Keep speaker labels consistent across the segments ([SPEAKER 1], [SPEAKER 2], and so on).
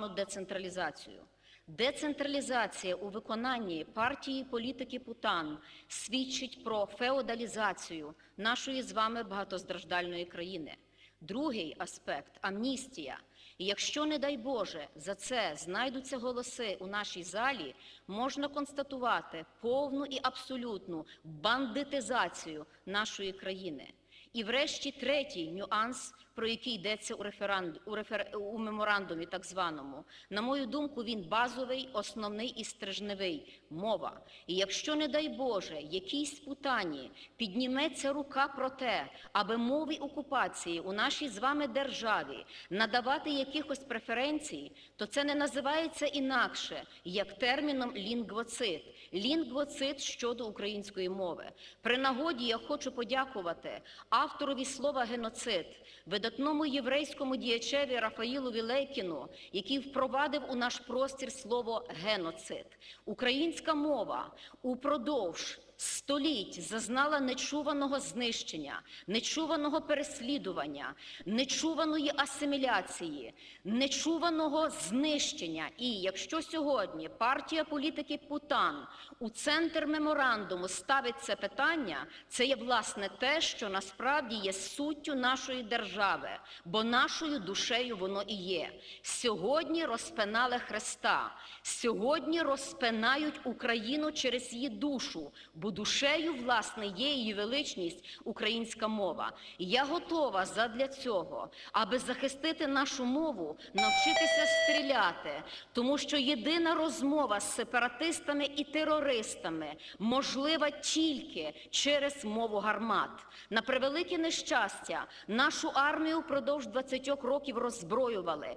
[SPEAKER 1] звану децентралізацію. Децентралізація у виконанні партії політики Путан свідчить про феодалізацію нашої з вами багатостраждальної країни. Другий аспект амністія. І якщо, не дай Боже, за це знайдуться голоси у нашій залі, можна констатувати повну і абсолютну бандитизацію нашої країни. І врешті третій нюанс, про який йдеться у, реферанд... у, рефер... у меморандумі так званому. На мою думку, він базовий, основний і стрижневий – мова. І якщо, не дай Боже, якійсь путані підніметься рука про те, аби мові окупації у нашій з вами державі надавати якихось преференцій, то це не називається інакше, як терміном лінгвоцит. Лінгвоцит щодо української мови. При нагоді я хочу подякувати авторові слова геноцид, видатному єврейському діячеві Рафаїлу Вілейкіну, який впровадив у наш простір слово геноцид. Українська мова упродовж століть зазнала нечуваного знищення, нечуваного переслідування, нечуваної асиміляції, нечуваного знищення. І якщо сьогодні партія політики Путан у центр меморандуму ставить це питання, це є власне те, що насправді є суттю нашої держави, бо нашою душею воно і є. Сьогодні розпинали Христа, сьогодні розпинають Україну через її душу, душею, власне, є її величність українська мова. Я готова задля цього, аби захистити нашу мову, навчитися стріляти, тому що єдина розмова з сепаратистами і терористами можлива тільки через мову гармат. На превелике нещастя, нашу армію впродовж 20 років роззброювали.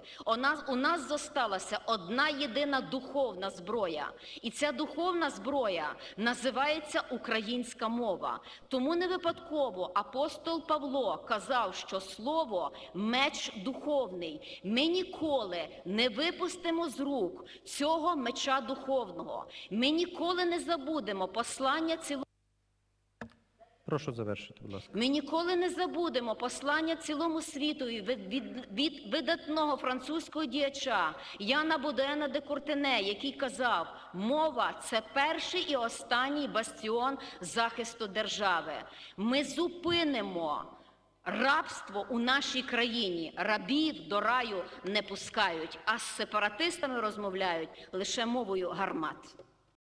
[SPEAKER 1] У нас зосталася одна єдина духовна зброя. І ця духовна зброя називається українська мова. Тому не випадково апостол Павло казав, що слово меч духовний. Ми ніколи не випустимо з рук цього меча духовного. Ми ніколи не забудемо послання цілого.
[SPEAKER 2] Прошу завершити, будь ласка.
[SPEAKER 1] Ми ніколи не забудемо послання цілому світу від, від, від видатного французького діяча Яна Будена де Куртене, який казав, мова це перший і останній бастіон захисту держави. Ми зупинимо рабство у нашій країні. Рабів до раю не пускають, а з сепаратистами розмовляють лише мовою гармат.